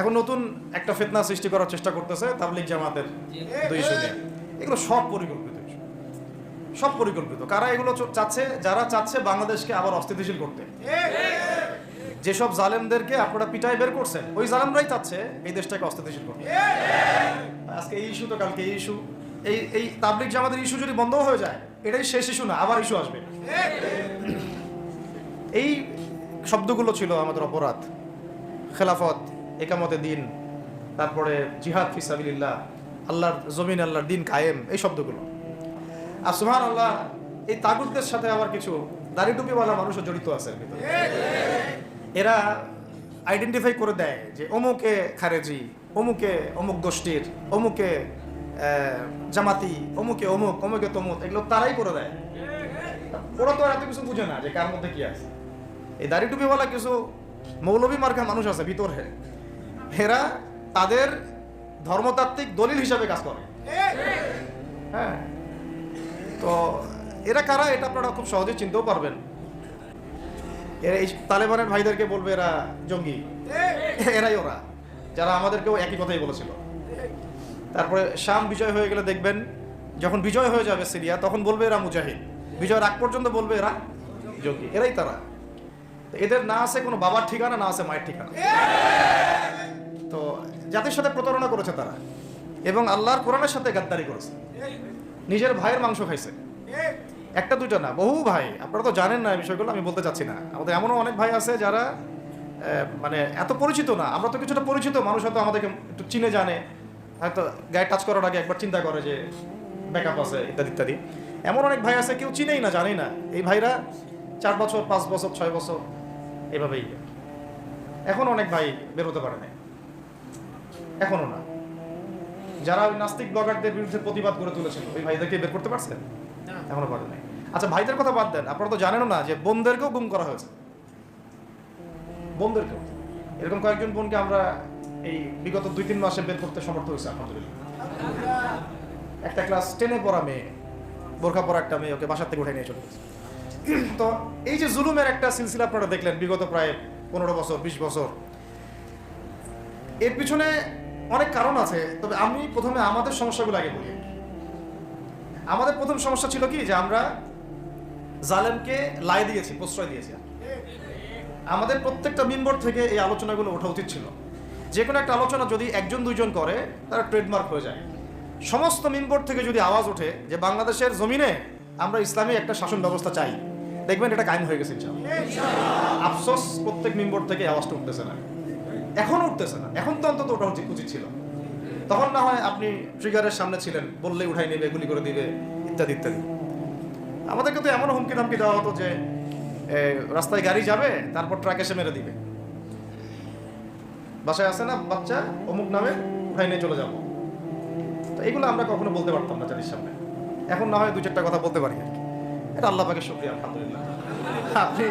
এখন নতুন একটা ফেতনা সৃষ্টি করার চেষ্টা করতেছে তাবলিক জামাতের দুই এগুলো সব পরিকল্পিত সব পরিকল্পিত। কারা এগুলো চাচ্ছে যারা চাচ্ছে বাংলাদেশকে আবার অস্থিতিশীল করতে। যেসব জালেমদেরকে আপনারা পিটায় বের করছেন ওই জালেমরাই চাচ্ছে এই দেশটাকে অস্থিতিশীল করতে। আজকে এই ইস্যু তো কালকে এই ইস্যু। এই এই তাবলিক জামাতের ইস্যু যদি বন্ধ হয়ে যায় এটাই শেষ ইস্যু না আবার ইস্যু আসবে। এই শব্দগুলো ছিল আমাদের অপরাধ খেলাফত একামতে দিন, তারপরে জিহাদ ফিসাবিল্লাহ আল্লাহর জমিন, আল্লাহর দিন কায়েম, এই শব্দগুলো। আর সুহান আল্লাহ এই তাগুদদের সাথে আবার কিছু দাড়ি টুপিওয়ালা মানুষও জড়িত আছে। এরা আইডেন্টিফাই করে দেয় যে অমুকে খারেজি, অমুকে অমুক গোষ্ঠীর, অমুকে জামাতি, অমুকে অমুক, অমুকে তমুক, এগুলো তারাই করে দেয়। ওরা তো এত কিছু বুঝে না যে কার মধ্যে কি আছে। এই দাড়ি টুপিওয়ালা কিছু মৌলবী মার্কা মানুষ আছে ভিতরে। এরা তাদের ধর্মতাত্ত্বিক দলিল হিসাবে কাজ করে। হ্যাঁ। তো এরা কারা এটা আপনারা খুব সহজে চিনতেও পারবেন। এরা এই তালেবানের ভাইদেরকে বলবে এরা জঙ্গি। এরাই ওরা, যারা আমাদেরকেও একই কথাই বলেছিল। তারপরে শাম বিজয় হয়ে গেলে দেখবেন, যখন বিজয় হয়ে যাবে সিরিয়া, তখন বলবে এরা মুজাহিদ। বিজয়ের আগ পর্যন্ত বলবে এরা জঙ্গি। এরাই তারা। এদের না আছে কোনো বাবার ঠিকানা, না আছে মায়ের ঠিকানা। জাতির সাথে প্রতারণা করেছে তারা। এবং আল্লাহর কোরআনের সাথে গাদ্দারি করেছে। নিজের ভাইয়ের মাংস খাইছে। একটা দুইটা না, বহু ভাই। আপনারা তো জানেন না এই বিষয়গুলো, আমি বলতে চাচ্ছি না। আমাদের এমনও অনেক ভাই আছে যারা মানে এত পরিচিত না। আমরা তো কিছুটা পরিচিত, মানুষ হয়তো আমাদেরকে একটু চিনে জানে। হয়তো গায়ে টাচ করার আগে একবার চিন্তা করে যে ব্যাকআপ আছে, ইত্যাদি ইত্যাদি। এমন অনেক ভাই আছে, কেউ চিনেই না, জানেই না। এই ভাইরা চার বছর, পাঁচ বছর, ছয় বছর, এভাবেই। এখন অনেক ভাই বেরোতে পারে না এখনও না। যারা ওই নাস্তিক ব্লগারদের বিরুদ্ধে প্রতিবাদ করে তুলেছিল ওই ভাইদেরকে বের করতে পারছেন? এখনও পারে নাই। আচ্ছা ভাইদের কথা বাদ দেন। আপনারা তো জানেনও না যে বোনদেরকেও গুম করা হয়েছে। বোনদেরকেও। এরকম কয়েকজন বোনকে আমরা এই বিগত দুই তিন মাসে বের করতে সমর্থ হয়েছে আলহামদুলিল্লাহ। একটা ক্লাস টেনে পড়া মেয়ে বোরখা পরা একটা মেয়ে ওকে বাসার থেকে উঠে নিয়ে চলে গেছে। তো এই যে জুলুমের একটা সিলসিলা আপনারা দেখলেন বিগত প্রায় পনেরো বছর বিশ বছর। এর পিছনে অনেক কারণ আছে, তবে আমি প্রথমে আমাদের সমস্যাগুলো আগে বলি। আমাদের প্রথম সমস্যা ছিল কি? যে আমরা জালেমকে লাই দিয়েছি, প্রশ্রয় দিয়েছি। আমাদের প্রত্যেকটা মিম্বর থেকে এই আলোচনাগুলো ওঠা উচিত ছিল। যে কোনো একটা আলোচনা যদি একজন, দুইজন করে, তারা ট্রেডমার্ক হয়ে যায়। সমস্ত মিম্বর থেকে যদি আওয়াজ ওঠে যে বাংলাদেশের জমিনে আমরা ইসলামী একটা শাসন ব্যবস্থা চাই, দেখবেন এটা কায়েম হয়ে গেছে আফসোস, প্রত্যেক মিম্বর থেকে আওয়াজটা উঠতেছে না। এখন উঠতেছে না। এখন তো অন্তত ওটা উচিত উচিত ছিল। তখন না হয় আপনি ট্রিগারের সামনে ছিলেন, বললেই উঠাই নেবে, গুলি করে দিবে, ইত্যাদি ইত্যাদি। আমাদেরকে তো এমন হুমকি ধামকি দেওয়া হতো যে রাস্তায় গাড়ি যাবে, তারপর ট্রাক এসে মেরে দিবে। বাসায় আসে না বাচ্চা? অমুক নামে উঠাই নিয়ে চলে যাব। তো এগুলো আমরা কখনো বলতে পারতাম না জাতির সামনে। এখন না হয় দু চারটা কথা বলতে পারি আর কি। এটা আল্লাহ পাকে শুক্রিয়া, আলহামদুলিল্লাহ। আপনি